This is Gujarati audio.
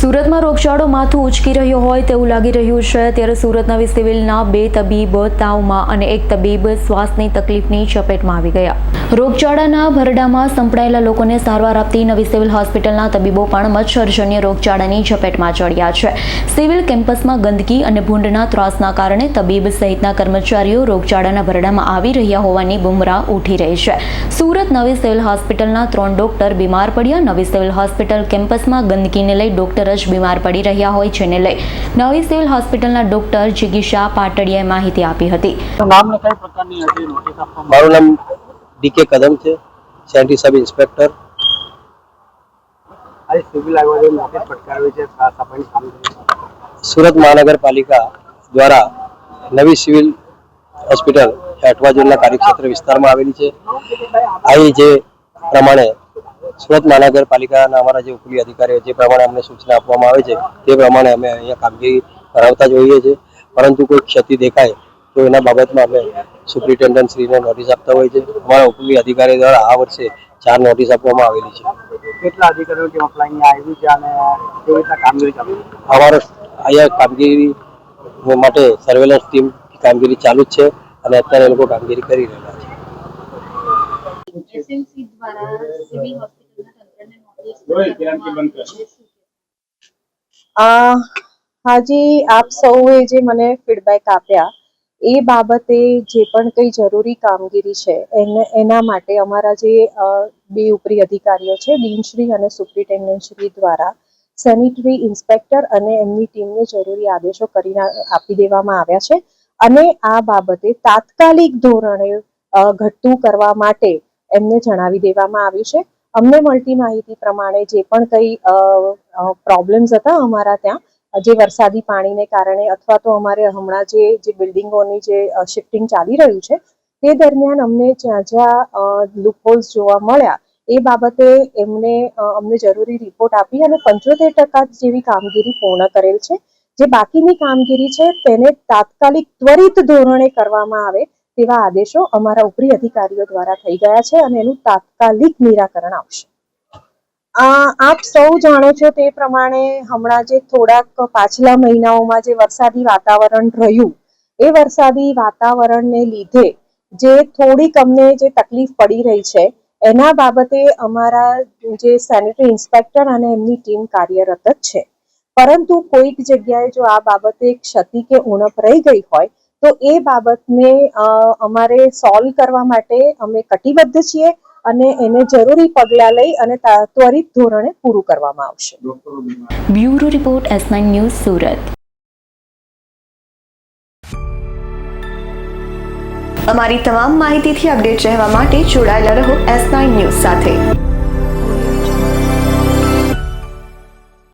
સુરતમાં રોગચાળો માથું ઉચકી રહ્યો હોય તેવું લાગી રહ્યું છે. ત્યારે સુરત નવી સિવિલના બે તબીબ તાવમાં અને એક તબીબ શ્વાસની તકલીફની ચપેટમાં આવી ગયા. રોગચાળાના ભરડામાં સંપડાયેલા લોકોને સારવાર આપતી નવી સિવિલ હોસ્પિટલના તબીબો પણ મચ્છરજન્ય રોગચાળાની ચપેટમાં ચડ્યા છે. સિવિલ કેમ્પસમાં ગંદકી અને ભૂંડના ત્રાસના કારણે તબીબ સહિતના કર્મચારીઓ રોગચાળાના ભરડામાં આવી રહ્યા હોવાની બુમરાહ ઉઠી રહી છે. સુરત નવી સિવિલ હોસ્પિટલના ત્રણ ડોક્ટર બીમાર પડ્યા. નવી સિવિલ હોસ્પિટલ કેમ્પસમાં ગંદકીને લઈ ડોક્ટર જ બીમાર પડી રહ્યા હોય જેને લઈ નવી સિવિલ હોસ્પિટલના ડોક્ટર જિગીશા પાટડિયાએ માહિતી આપી હતી. નામ ને કઈ પ્રકારની હતી નોટિસ આપવામાં મારું નામ ડીકે કદમ છે સેન્ટ્રી સબ ઇન્સ્પેક્ટર. સુરત મહાનગરપાલિકા દ્વારા નવી સિવિલ હોસ્પિટલ અઠવા ઝોનના કાર્યક્ષેત્ર વિસ્તારમાં આવેલી છે. અહીં જે પ્રમાણે સુરત મહાનગરપાલિકાના અમારા જે ઉપલી અધિકારીઓ જે પ્રમાણે અમને સૂચના આપવામાં આવે છે તે પ્રમાણે અમે અહીંયા કામગીરી કરાવતા જોઈએ છીએ. પરંતુ કોઈ ક્ષતિ દેખાય તો એના બાબતમાં અમે સુપ્રિન્ટેન્ડન્ટ શ્રીને નોટિસ આપતા હોય છે અમારા ઉપલી અધિકારી દ્વારા આ વર્ષે ચાર નોટિસ આપવામાં આવેલી છે. કેટલા અધિકારીઓ ટીમ અપ્લાય આવી છે અને કેવી રીતના કામગીરી ચાલુ અમારો અહીંયા કામગીરી માટે સર્વેલન્સ ટીમ કામગીરી ચાલુ જ છે અને અત્યારે એ લોકો કામગીરી કરી રહ્યા છે. દ્વારા સિવિલ હોસ્પિટલના તંત્રને નોટિસ કરવામાં આવી છે. અ હાજી, આપ સૌએ જે મને ફીડબેક આપ્યા, એ બાબતે જે પણ કંઈ જરૂરી કામગીરી છે, એને, એના માટે અમારા જે બે ઉપરી અધિકારીઓ છે, ડીનશ્રી અને સુપ્રિન્ટેન્ડન્ટશ્રી દ્વારા સેનિટરી ઇન્સ્પેક્ટર અને એમની ટીમને જરૂરી આદેશો કરીને આપી દેવામાં આવ્યા છે. અને આ બાબતે તાત્કાલિક ધોરણે ઘટતું કરવા માટે એમને જણાવી દેવામાં આવ્યું છે. અમને મળતી માહિતી પ્રમાણે જે પણ કંઈ પ્રોબ્લેમ્સ હતા અમારા ત્યાં, જે વરસાદી પાણીને કારણે અથવા તો અમારે હમણાં જે જે બિલ્ડિંગોની જે શિફ્ટિંગ ચાલી રહ્યું છે, તે દરમિયાન અમને જ્યાં જ્યાં લૂપહોલ્સ જોવા મળ્યા, એ બાબતે એમને અમને જરૂરી રિપોર્ટ આપી અને પંચોતેર ટકા જેવી કામગીરી પૂર્ણ કરેલ છે. જે બાકીની કામગીરી છે તેને તાત્કાલિક ત્વરિત ધોરણે કરવામાં આવે તેવા આદેશો અમારા ઉપરી અધિકારીઓ દ્વારા થઈ ગયા છે અને એનું તાત્કાલિક નિરાકરણ આવશે. આપ સૌ જાણો છો તે પ્રમાણે હમણાં જે થોડાક પાછલા મહિનાઓમાં જે વરસાદી વાતાવરણ રહ્યું, એ વરસાદી વાતાવરણને લીધે જે થોડીક અમને જે તકલીફ પડી રહી છે, એના બાબતે અમારા જે સેનેટરી ઇન્સ્પેક્ટર અને એમની ટીમ કાર્યરત જ છે. પરંતુ કોઈક જગ્યાએ જો આ બાબતે ક્ષતિ કે ઉણપ રહી ગઈ હોય તો એ બાબતને અમારે સોલ્વ કરવા માટે અમે કટિબદ્ધ છીએ અને એને જરૂરી પગલાં લઈ અને ત્વરિત ધોરણે પૂરું કરવામાં આવશે. Bureau report S news Surat. અમારી તમામ માહિતીથી અપડેટ રહેવા માટે જોડાયેલા રહો એસ ન્યૂઝ સાથે.